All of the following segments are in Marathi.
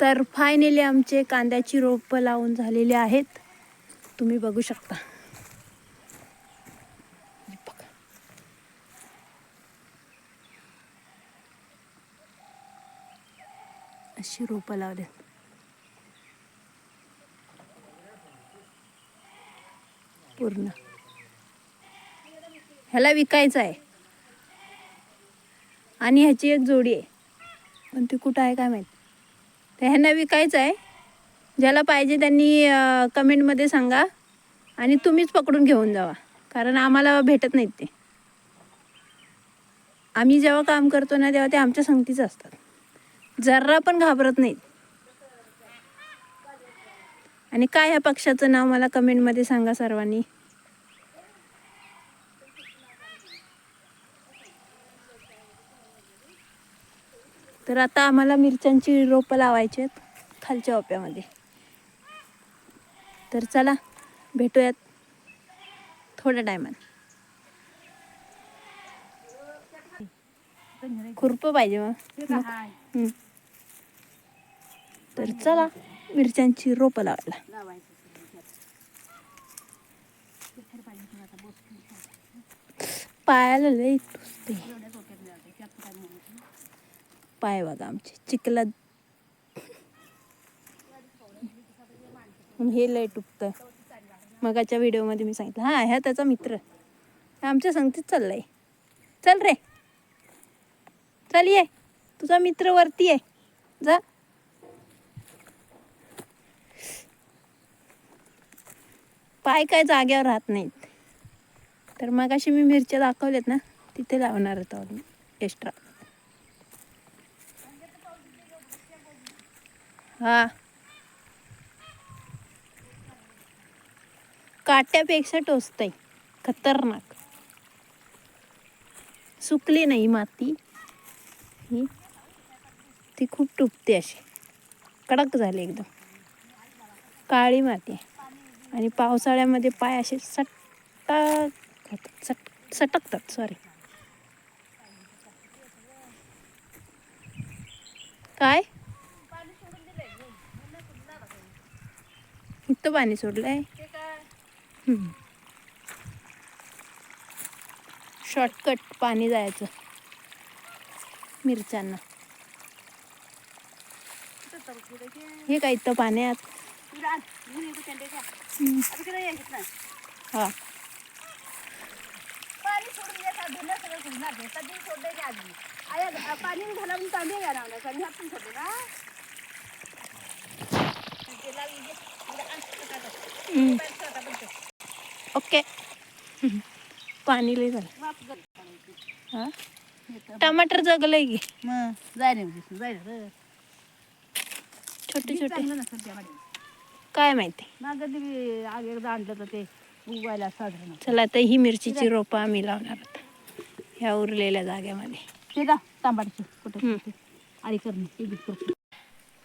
तर फायनली आमचे कांद्याची रोपं लावून झालेली आहेत. तुम्ही बघू शकता. अशी रोपं लावले पूर्ण. ह्याला विकायचं आहे. आणि ह्याची एक जोडी आहे. पण ती कुठं आहे काय माहीत? तर ह्यांना विकायचं आहे. ज्याला पाहिजे त्यांनी कमेंटमध्ये सांगा आणि तुम्हीच पकडून घेऊन जावा. कारण आम्हाला भेटत नाहीत ते. आम्ही जेव्हा काम करतो ना तेव्हा ते आमच्या संगतीच असतात. जरा पण घाबरत नाहीत. आणि काय ह्या पक्षाचं नाव मला कमेंटमध्ये सांगा सर्वांनी. तर आता आम्हाला मिरच्यांची रोपं लावायची आहेत खालच्या ओप्यामध्ये. तर चला भेटूयात थोड्या टायमात खुरपं पाहिजे मग. तर चला मिरच्यांची रोपं लावायला. पायाला लय तुसते पाय बघा आमचे चिखलात. हे लय टुकतं मगाच्या व्हिडिओमध्ये मी सांगितलं हा ह्या त्याचा मित्र. आमच्या संगतीत चाललाय. चल रे. चल ये. तुझा मित्र वरती आहे जा. पाय काय जाग्यावर राहत नाहीत. तर मग अशी मी मिरच्या दाखवल्यात ना तिथे लावणार होतो एक्स्ट्रा हा. काट्यापेक्षा टोचतंय. खतरनाक. सुकली नाही माती. ही. ती खूप टुपते अशी. कडक झाली एकदम. काळी माती आहे. आणि पावसाळ्यामध्ये पाय असे सटक होतात. सट सटकतात सॉरी काय? इथं पाणी सोडलंय. हम्म. शॉर्टकट पाणी जायचं. मिरच्यांना. हे काय इथं पाण्यात. हा. पाणी ओके. पाणी लय झालं. टमाटर जगलंय की. छोटे छोटे. काय माहिती? आणलं तर ते उगवायला साधारण चला आता ही मिरचीची रोपं आम्ही लावणार आता. ह्या उरलेल्या का तांबाडचं. आणि करणे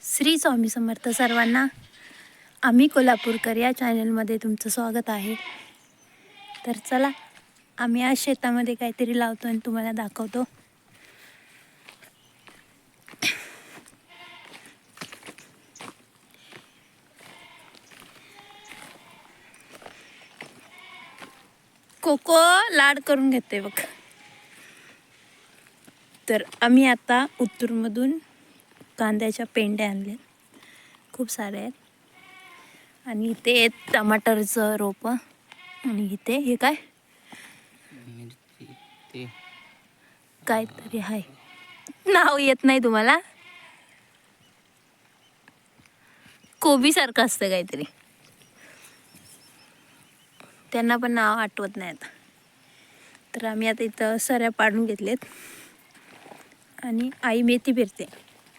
श्री स्वामी समर्थ सर्वांना आम्ही कोल्हापूरकर या चॅनलमध्ये तुमचं स्वागत आहे. तर चला आम्ही आज शेतामध्ये काहीतरी लावतो आणि तुम्हाला दाखवतो. कोको लाड करून घेते बघ. तर आम्ही आता उत्तूरमधून कांद्याच्या पेंड्या आणल्या. खूप साऱ्या आहेत. आणि इथे टमाटरचं रोपं. आणि इथे हे काय? काहीतरी आहे. नाव येत नाही तुम्हाला? कोबीसारखं असतं काहीतरी. त्यांना पण नाव आठवत नाही आता. तर आम्ही आता इथं सऱ्या पाडून घेतलेत. आणि आई मेथी फिरते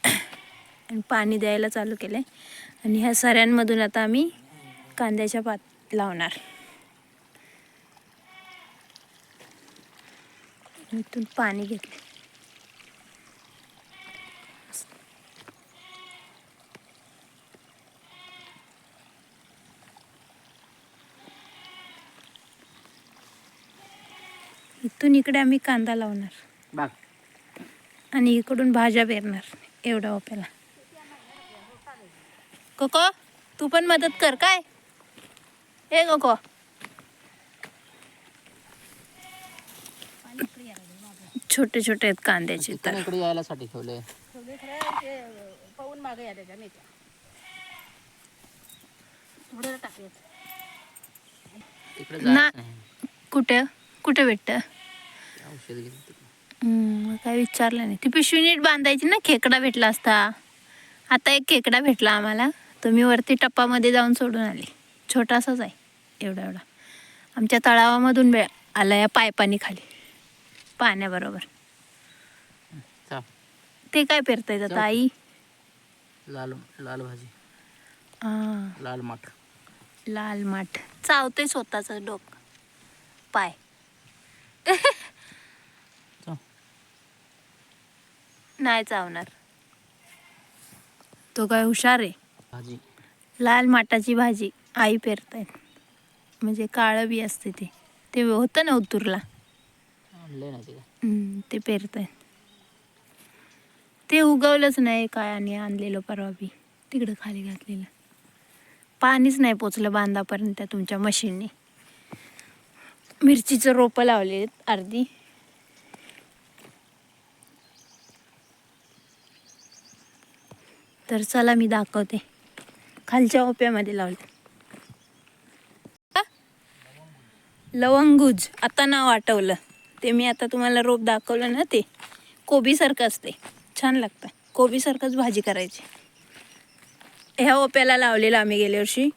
आणि पाणी द्यायला चालू केलं आहे आणि ह्या सऱ्यांमधून आता आम्ही कांद्याच्या पात लावणार. इथून पाणी घेतले. इथून इकडे आम्ही कांदा लावणार. आणि इकडून भाज्या पेरणार एवढा ओप्याला कोको तू पण मदत कर काय? ए कोको छोटे छोटे आहेत कांद्याचे तर इकडे यायलासाठी ठेवले. पाहून मागे या त्याच्या मेथ्या थोडं टाकायचं तिकडे ना. कुठे कुठे भेटतं औषध घेतलं काय विचारलं नाही. ती पिशवी नीट बांधायची ना खेकडा भेटला असता. आता एक खेकडा भेटला आम्हाला. तर मी वरती टप्पामध्ये जाऊन सोडून आली. छोटासाच आहे. एवढा एवढा. आमच्या तळावामधून बे आला या पायपानी खाली पाण्याबरोबर ते काय पेरतायत आता आई? लाल लाल भाजी. लाल माठ. लाल माठ. चावते स्वतःच डोक. पाय. नाही चावणार. तो काय हुशार आहे. भाजी. लाल माटाची भाजी आई पेरतायत. म्हणजे काळं बी असते ते. ते होतं ना उतूरला. हम्म, ते पेरतायत ते उगवलंच नाही काय आणि आणलेलं परवा बी. तिकडं खाली घातलेलं. पाणीच नाही पोचलं बांधापर्यंत तुमच्या मशीनने. मिरचीचं रोपं लावले अर्धी. तर चला मी दाखवते. खालच्या ओप्यामध्ये लावले. लवंगूज. आता नाव आठवलं. ते मी आता तुम्हाला रोप दाखवलं ना ते. कोबीसारखं असते छान लागतं कोबीसारखंच भाजी करायची. ह्या ओप्याला लावलेलं आम्ही गेल्या वर्षी.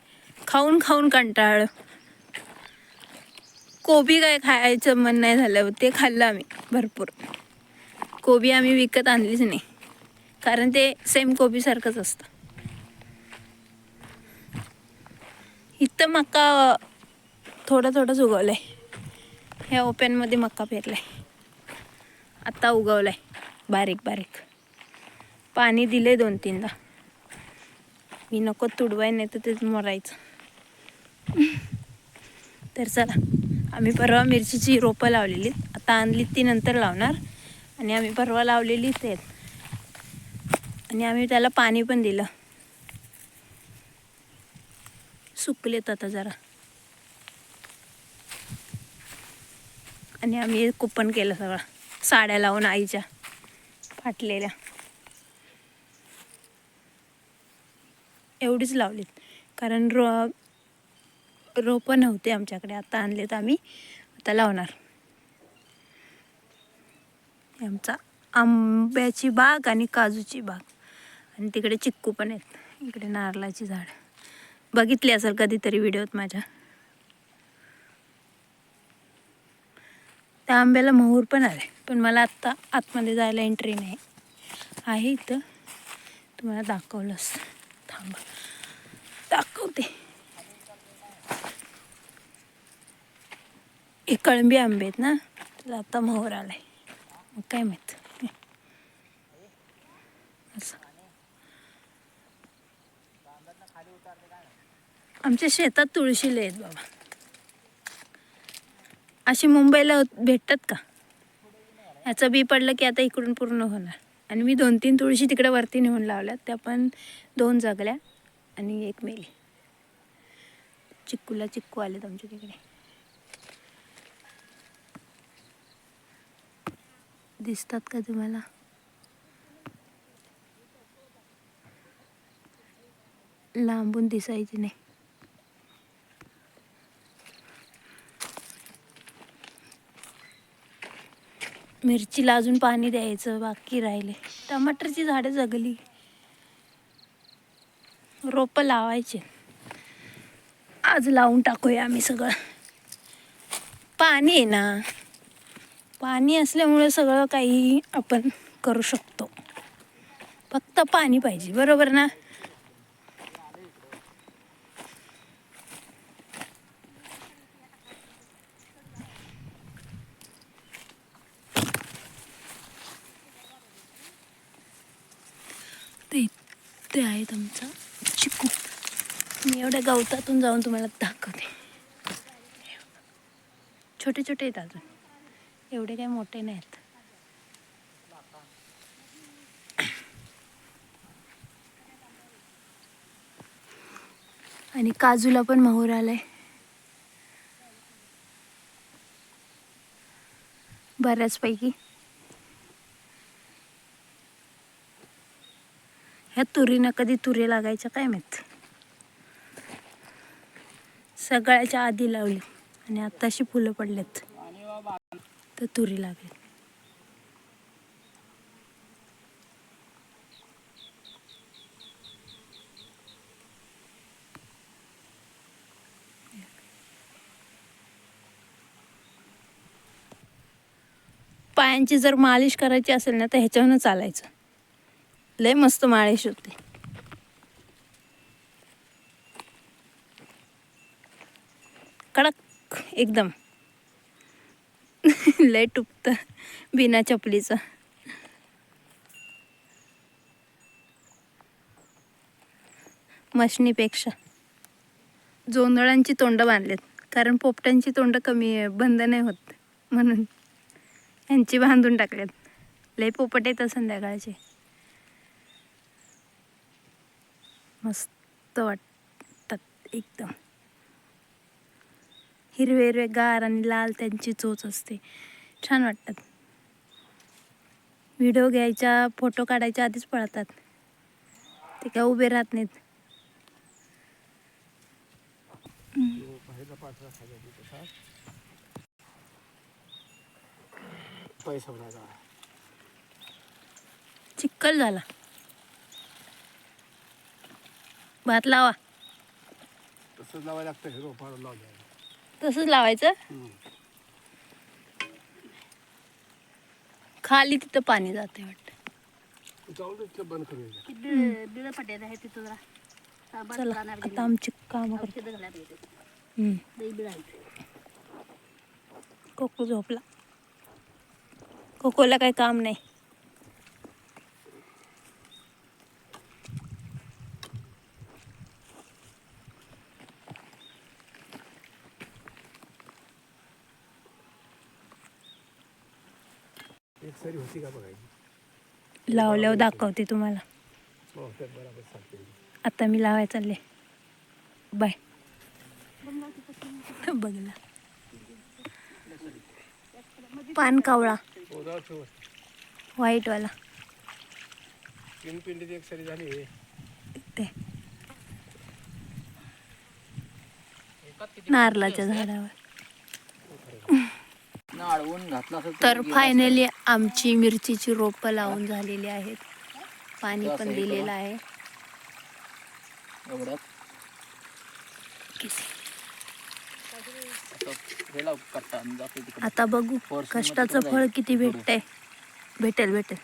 खाऊन खाऊन कंटाळ. कोबी काय खायचं मन नाही झालं. ते खाल्लं आम्ही भरपूर. कोबी आम्ही विकत आणलीच नाही. कारण ते सेम कोबीसारखंच असतं. इथं मका थोडं थोडंच उगवलंय. ह्या ओपेनमध्ये मका पेरलाय. आता आहे बारीक बारीक. पाणी दिले दोन तीनदा. मी नको तुडवाय नाही तर तेच मरायचं. तर चला आम्ही परवा मिरचीची रोपं लावलेली. आता आणली ती नंतर लावणार. आणि आम्ही परवा लावलेली ते आणि आम्ही त्याला पाणी पण दिलं. सुकलेत आता जरा. आणि आम्ही कुपन केलं सगळं. साड्या लावून आईच्या फाटलेल्या. एवढीच लावलीत. कारण रो रोपं नव्हते आमच्याकडे. आता आणलेत आम्ही. आता लावणार. आमचा आंब्याची बाग आणि काजूची बाग. आणि तिकडे चिक्कू पण आहेत. इकडे नारळाची झाड. बघितली असेल कधीतरी व्हिडिओत माझ्या. त्या आंब्याला मोहूर पण आला आहे पण मला आत्ता आतमध्ये जायला एंट्री नाही. आहे इथं. तुम्हाला दाखवलंच थांबा. दाखवते. हे कळंबी आंबे आहेत ना? त्याला मोहूर मोहर आहे मग काय माहीत. असं. आमच्या शेतात तुळशीले आहेत बाबा. असे मुंबईला भेटतात का? याचं बी पडलं की आता इकडून पूर्ण होणार. आणि मी दोन तीन तुळशी तिकडे वरती नेऊन लावल्या त्या पण दोन जगल्या आणि एक मेली. चिक्कूला चिक्कू आलेत आमच्या तिकडे. दिसतात का तुम्हाला? लांबून दिसायची नाही. मिरचीला अजून पाणी द्यायचं बाकी राहिले. टमाटरची झाडं जगली. रोपं लावायचे. आज लावून टाकूया आम्ही सगळं. पाणी आहे ना. पाणी असल्यामुळे सगळं काही आपण करू शकतो. फक्त पाणी पाहिजे बरोबर ना ते ते आहे आमचा. चिकू मी एवढ्या गवतातून जाऊन तुम्हाला दाखवते. छोटे छोटे आहेत अजून. एवढे काही मोठे नाहीत. आणि काजूला पण मोहर आलाय. बऱ्याचपैकी. ह्या तुरीनं कधी तुरी लागायच्या काय माहीत? सगळ्याच्या आधी लावली आणि आताशी फुलं पडलेत. तर तुरी लागेल. पायांची जर मालिश करायची असेल ना तर ह्याच्यावरनं चालायचं. लय मस्त माळे होते कडक एकदम. लय टुपत बिना चपलीचं. मशनीपेक्षा. जोंधळांची तोंड बांधलेत कारण पोपट्यांची तोंड कमी आहे बंद नाही होत म्हणून. यांची बांधून टाकल्यात लय पोपट येतं संध्याकाळचे. मस्त वाटतात एकदम. हिरवे हिरवे गार आणि लाल त्यांची चोच असते. छान वाटतात. व्हिडिओ घ्यायच्या फोटो काढायच्या आधीच पळतात. ते काय उभे राहत नाहीत. पैसा चिक्कल झाला. भात लावा. तसंच लावायला लागतं हे रोपाला लावलं तसंच लावायचं? खाली तिथं पाणी जाते वाटतं. जाऊन इथलं बंद करूया बिळ पट्यात आहे तिथं जरा साबण चला राहणार आता आमची कामं करतो. औषधं घालायला पाहिजे हम्म. दही बिळ आहे कोको झोपला. कोकोला काही काम नाही. सरी होती का बघायची? लावल्यावर दाखवते तुम्हाला. हो तर बरोबर सांगते. आता मी लावाय चालले. बाय. बघला पान कावळा. हो जाऊ ठेव. व्हाईटवाला. तीन पिंडीची एक सरी झाली. ते. नारळाच्या झाडावर. अडवून घातला असेल तर फायनली आमची मिरचीची रोपं लावून झालेली आहेत. पाणी पण दिलेलं आहे. आता बघू कष्टाचं फळ. किती भेटतंय. भेटेल भेटेल.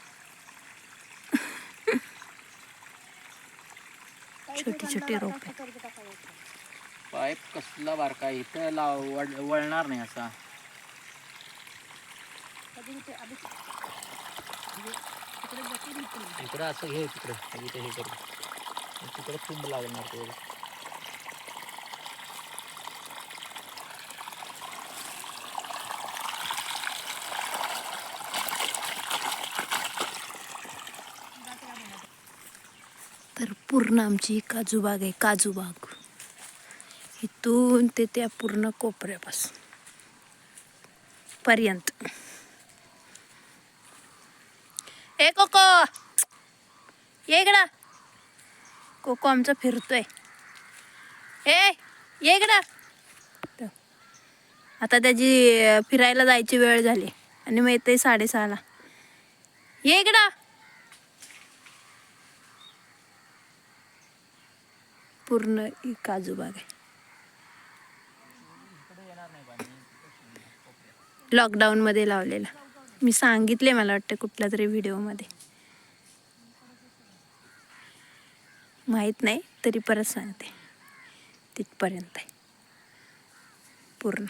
छोटी छोटी रोपे. पाईप कसला बारका इथं लाव वळ- वळणार नाही असा. इकडं असं घे तिकडे. इथे हे करू. तिकडे तुंब लागणार तेवढं तर पूर्ण आमची काजू बाग आहे काजू बाग. इथून ते त्या पूर्ण कोपऱ्यापासून पर्यंत ए कोको ये इकडं कोको आमचा फिरतोय. ए ये इकडं. आता त्याची फिरायला जायची वेळ झाली. आणि मग येते साडेसहाला. ये इकडं. पूर्ण काजूबाग काजू बाग आहे. लॉकडाऊनमध्ये लावलेला. मी सांगितले मला वाटतं कुठल्या तरी व्हिडिओमध्ये माहीत नाही तरी परत सांगते. तिथपर्यंत आहे. पूर्ण.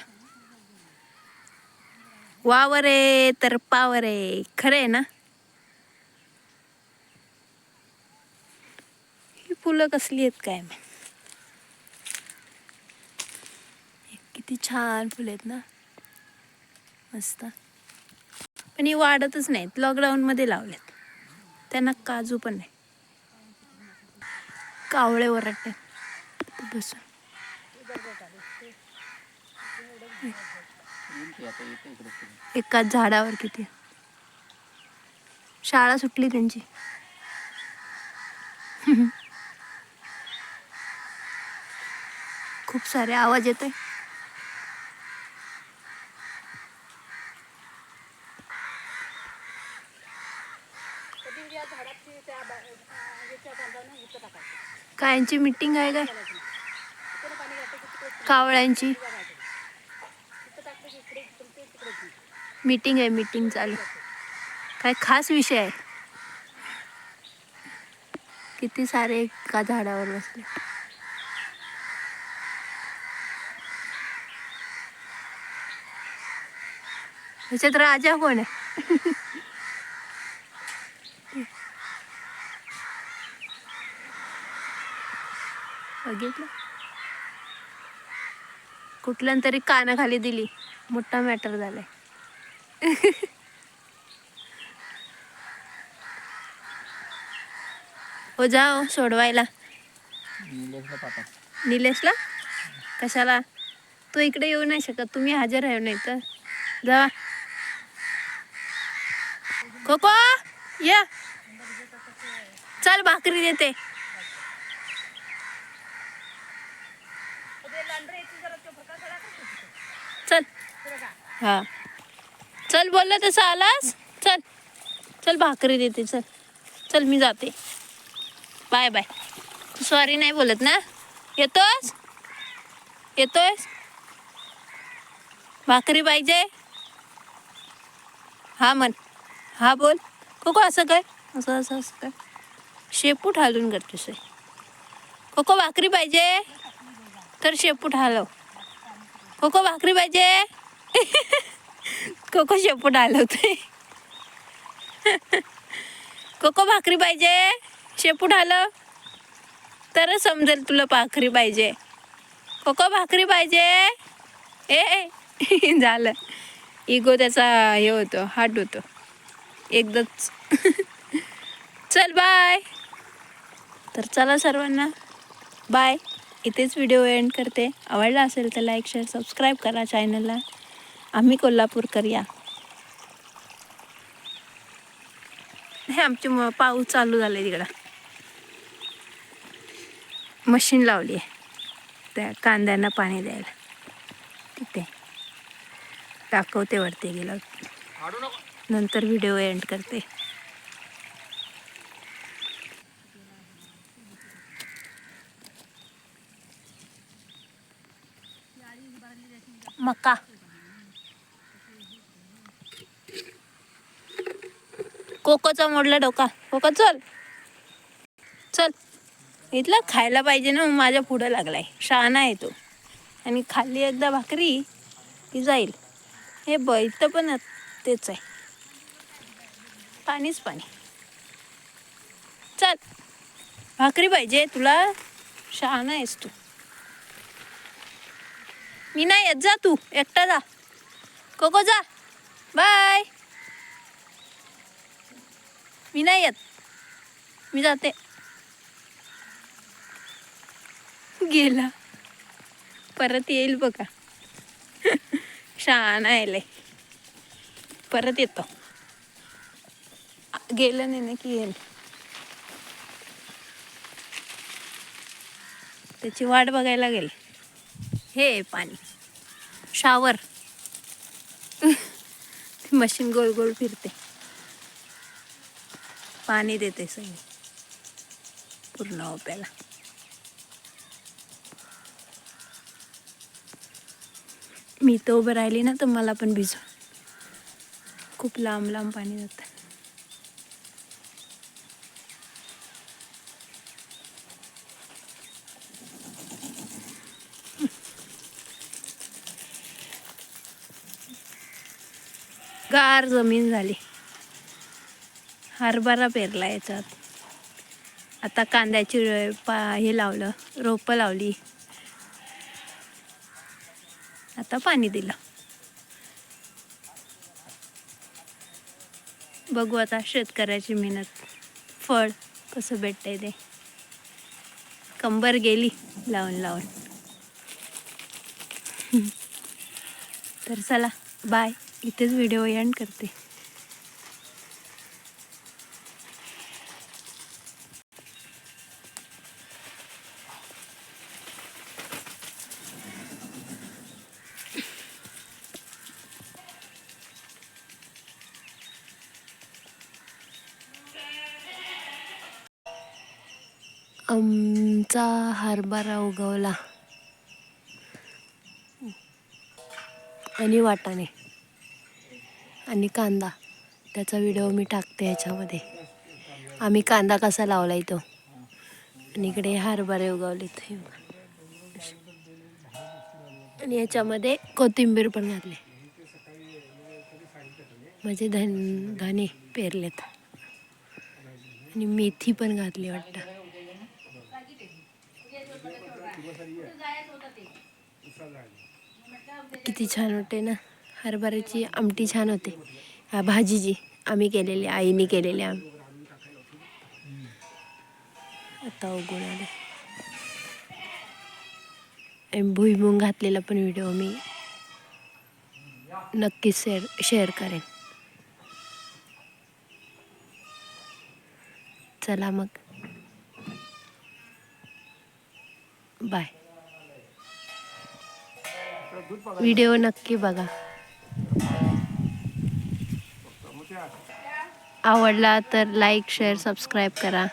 वावर आहे तर पावर. आहे खरं आहे ना? ही फुलं कसली आहेत काय मग किती छान फुलं आहेत ना? मस्त. पण ही वाढतच नाहीत. लॉकडाऊनमध्ये लावलेत. त्यांना काजू पण नाही. कावळे ओरडते बसून. एकाच झाडावर किती? शाळा सुटली त्यांची. खूप सारे आवाज येते यांची मीटिंग आहे काय? कावळ्यांची. मीटिंग आहे मीटिंग चालू. काय खास विषय आहे? किती सारे एका झाडावर बसले. ह्याच्यात राजा कोण आहे? बघितलं? कुठल्या तरी कानाखाली दिली. मोठा मॅटर झालाय. हो जाओ सोडवायला. निलेशला कशाला? तू इकडे येऊ नाही शकत. तुम्ही हजर राहू नाही तर. जा कोको या. चल भाकरी देते चल हा. चल बोललं तसं आलास? चल. चल भाकरी देते चल. चल मी जाते. Bye bye. तू सॉरी नाही बोलत ना? येतोस? येतोयस भाकरी पाहिजे? हा मन हा बोल. कोको असं काय असं असं असं काय शेपूट हालून करतोस कोको भाकरी पाहिजे? तर शेपूट हालव कोको भाकरी पाहिजे? कोको शेपूट हलवते कोको भाकरी पाहिजे. शेपूट आलं तरच समजेल तुला भाकरी पाहिजे. कोको भाकरी पाहिजे. ए ए झालं. इगो त्याचा हे होतो हाट होतो. एकदाच. चल बाय तर चला सर्वांना. बाय इथेच व्हिडिओ एंड करते. आवडला असेल तर लाईक शेअर सबस्क्राईब करा चॅनलला आम्ही कोल्हापूरकर या. हे आमचे म पाऊस चालू झाला तिकडं. मशीन लावली आहे. त्या कांद्यांना पाणी द्यायला. तिथे. दाखवते वरती गेलं. नंतर व्हिडिओ एंड करते. मका. कोकोचा मोडला डोका. कोको चल. चल. इथलं खायला पाहिजे ना मग माझ्या पुढं लागलाय. शहाणा आहे तो. आणि खाल्ली एकदा भाकरी की जाईल. हे बैत पण तेच आहे. पाणीच पाणी. चल. भाकरी पाहिजे तुला शहाणा आहेस तू. मी नाही येत जा तू. एकटा जा. कोको जा. बाय. मी नाही येत मी जाते. गेला. परत येईल बघा. शान आहे परत येतो. गेलं नाही ना की येईल. त्याची वाट बघायला गेले हे आहे पाणी. शावर मशीन गोल गोल फिरते. पाणी देते सगळी पूर्ण ओप्याला. मी तर उभं राहिली ना तर मला पण भिजून खूप लांब लांब पाणी जातं. गार जमीन झाली. हरभरा पेरला याच्यात. आता कांद्याची पा हे लावलं रोपं लावली. आता पाणी दिलं. बघू आता शेतकऱ्याची मेहनत फळ कसं भेटतंय ते. कंबर गेली लावून लावून. तर चला बाय इथेच व्हिडिओ एंड करते. आमचा हरभरा उगवला. आणि वाटाणे. आणि कांदा. त्याचा व्हिडिओ मी टाकते ह्याच्यामध्ये आम्ही कांदा कसा लावला तो आणि इकडे हरभरे उगवलेत हे आणि याच्यामध्ये कोथिंबीर पण घातली. म्हणजे धन धने पेरलेत. आणि मेथी पण घातली वाटतं. किती छान होते ना. हरभऱ्याची आमटी छान होते. हा भाजीची आम्ही केलेली आईने केलेली आम आता उघडून आले. आणि भुईमुंग घातलेला पण व्हिडिओ मी नक्कीच शेअर शेअर करेन. चला मग. बाय. व्हिडिओ नक्की बघा. आवडला तर लाईक शेअर सबस्क्राईब करा.